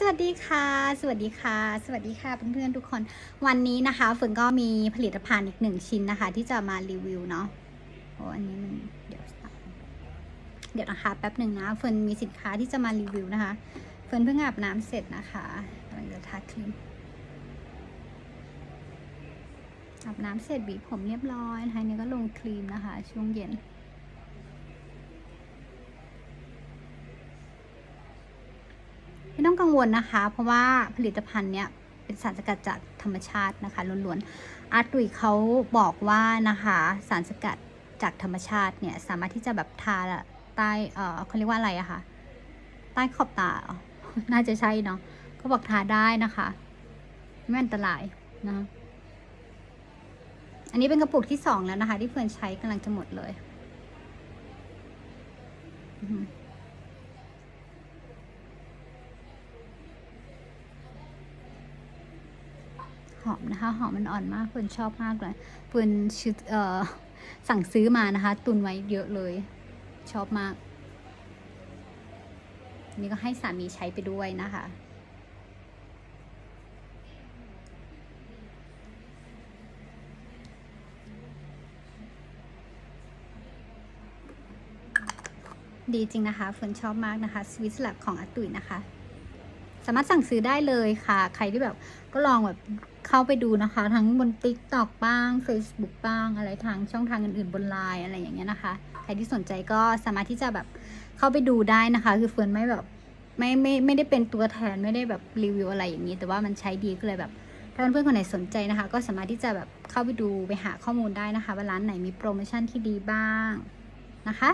สวัสดีค่ะ สวัสดีค่ะ สวัสดีค่ะเพื่อนๆทุกคน วันนี้นะคะฝนก็มีผลิตภัณฑ์อีกหนึ่งชิ้นนะคะ ที่จะมารีวิวเนาะโอ้อันนี้มันเดี๋ยวเดี๋ยวนะคะแป๊บหนึ่งนะเฟิร์นมีสินค้าที่จะมารีวิวนะคะเฟิร์นเพิ่งอาบน้ำเสร็จนะคะกำลังจะทาครีมอาบน้ำเสร็จบีบผมเรียบร้อยนะคะนนี้ก็ลงครีมนะคะ ช่วงเย็น ไม่ต้องกังวลนะคะ เพราะว่าผลิตภัณฑ์เนี้ยเป็นสารสกัดจากธรรมชาตินะคะล้วนๆอาร์ตุยเขาบอกว่านะคะสารสกัดจากธรรมชาติเนี่ยสามารถที่จะแบบทาใต้เออเขาเรียกว่าอะไรอะคะใต้ขอบตาน่าจะใช่เนาะเขาบอกทาได้นะคะ ไม่อันตรายนะอันนี้เป็นกระปุกที่สองแล้วนะคะ ที่เพื่อนใช้กำลังจะหมดเลยอื หอมนะคะ หอมมันอ่อนมากเฟิร์นชอบมากเลยเฟิร์นชุดเอ่อสั่งซื้อมานะคะ ตุนไว้เยอะเลย ชอบมาก นี่ก็ให้สามีใช้ไปด้วยนะคะดีจริงนะคะเฟิร์นชอบมากนะคะ สวิสลับของอตุยนะคะ สามารถสั่งซื้อได้เลยค่ะ ใครที่แบบก็ลองแบบเข้าไปดูนะคะ ทั้งบน t ิ k t o k บ้าง Facebook บ้าง อะไรทางช่องทางอื่นๆบนไลน์อะไรอย่างเงี้ยนะคะ ใครที่สนใจก็สามารถที่จะแบบเข้าไปดูได้นะคะ คือเฟิร์นไม่แบบไม่ไม่ไม่ได้เป็นตัวแทนไม่ได้แบบรีวิวอะไรอย่างนี้ แต่ว่ามันใช้ดีก็เลยแบบถ้าเพื่อนๆคนไหนสนใจนะคะ ก็สามารถที่จะแบบเข้าไปดูไปหาข้อมูลได้นะคะ ว่าร้านไหนมีโปรโมชั่นที่ดีบ้างนะคะ